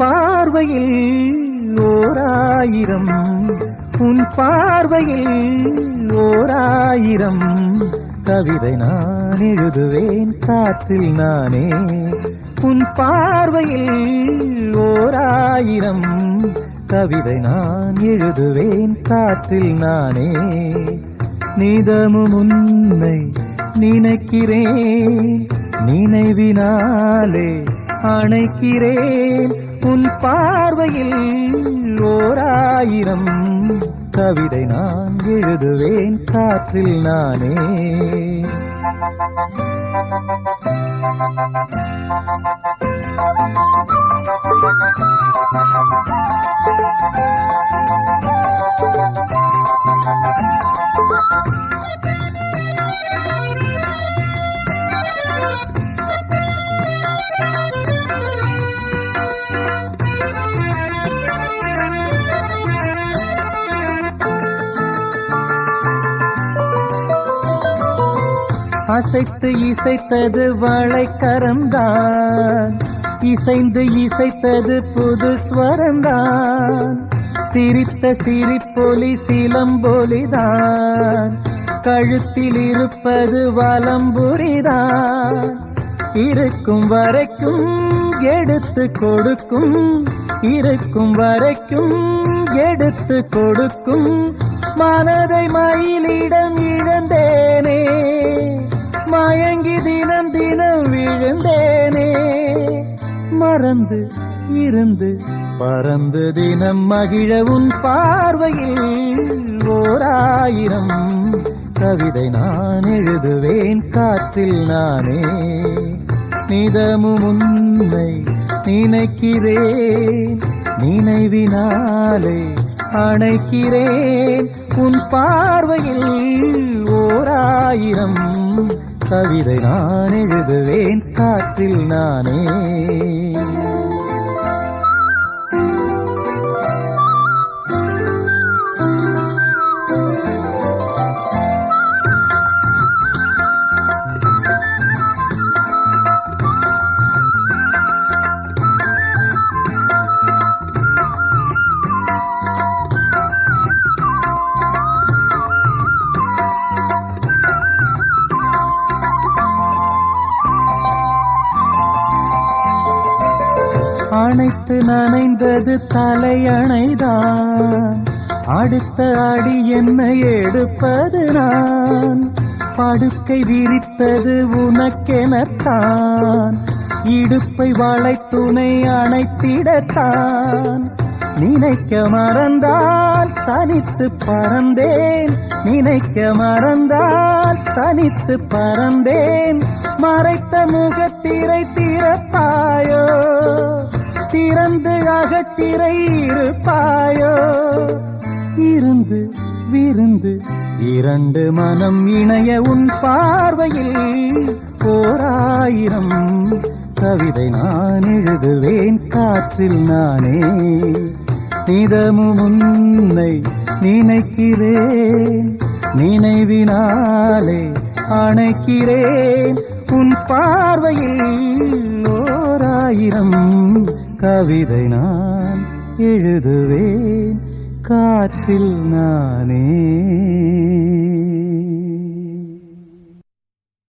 பார்வையில் ஓராயிரம். உன் பார்வையில் ஓராயிரம். கவிதை நான் எழுதுவேன் காற்றில் நானே. உன் பார்வையில் ஓராயிரம். கவிதை நான் எழுதுவேன் காற்றில் நானே. நிதமும் உன்னை நினைக்கிறேன் நினைவினாலே அணைக்கிறேன். உன் பார்வையில் ஓராயிரம் கவிதை நான் எழுதுவேன். காற்றில் நானே. அசைத்து இசைத்தது வளைக்கரம்தான். இசைந்து இசைத்தது புது ஸ்வரம்தான். சிரித்த சிரிப்பொலி சிலம்பொலிதான். கழுத்தில் இருப்பது வலம்புரிதான். இருக்கும் வரைக்கும் எடுத்து கொடுக்கும். இருக்கும் வரைக்கும் எடுத்து கொடுக்கும். மனதை மயிலிடம் மறந்து இருந்து பறந்து தினம் மகிழவும் பார்வையில் ஓராயிரம் கவிதை நான் எழுதுவேன் காற்றில் நானே. நிதமும் உன்னை நினைக்கிறேன் நினைவினாலே அணைக்கிறேன். உன் பார்வையில் ஓராயிரம் கவிதை நான் எழுதுவேன் காற்றில் நானே. அணைத்து நனைந்தது தலையணைதான். அடுத்த அடி என்ன எடுப்பது நான்? படுக்கை விரித்தது உனக்கெனத்தான். இடுப்பை வளைத்துணை அணைத்திடத்தான். நினைக்க மறந்தால் தனித்து பறந்தேன். நினைக்க மறந்தால் தனித்து பறந்தேன். மறைத்த முகத்திரை திறப்பாயோ? திறந்து அகச்சிறை இருப்பாயோ இருந்து விருந்து இரண்டு மனம் இணைய உன் பார்வையில் ஓராயிரம் கவிதை நான் எழுதுவேன் காற்றில் நானே. நிதமும் உன்னை நினைக்கிறேன் நினைவினாலே அணைக்கிறேன். உன் பார்வையில் ஓராயிரம் கவிதை நான் எழுதுவேன். காற்றில் நானே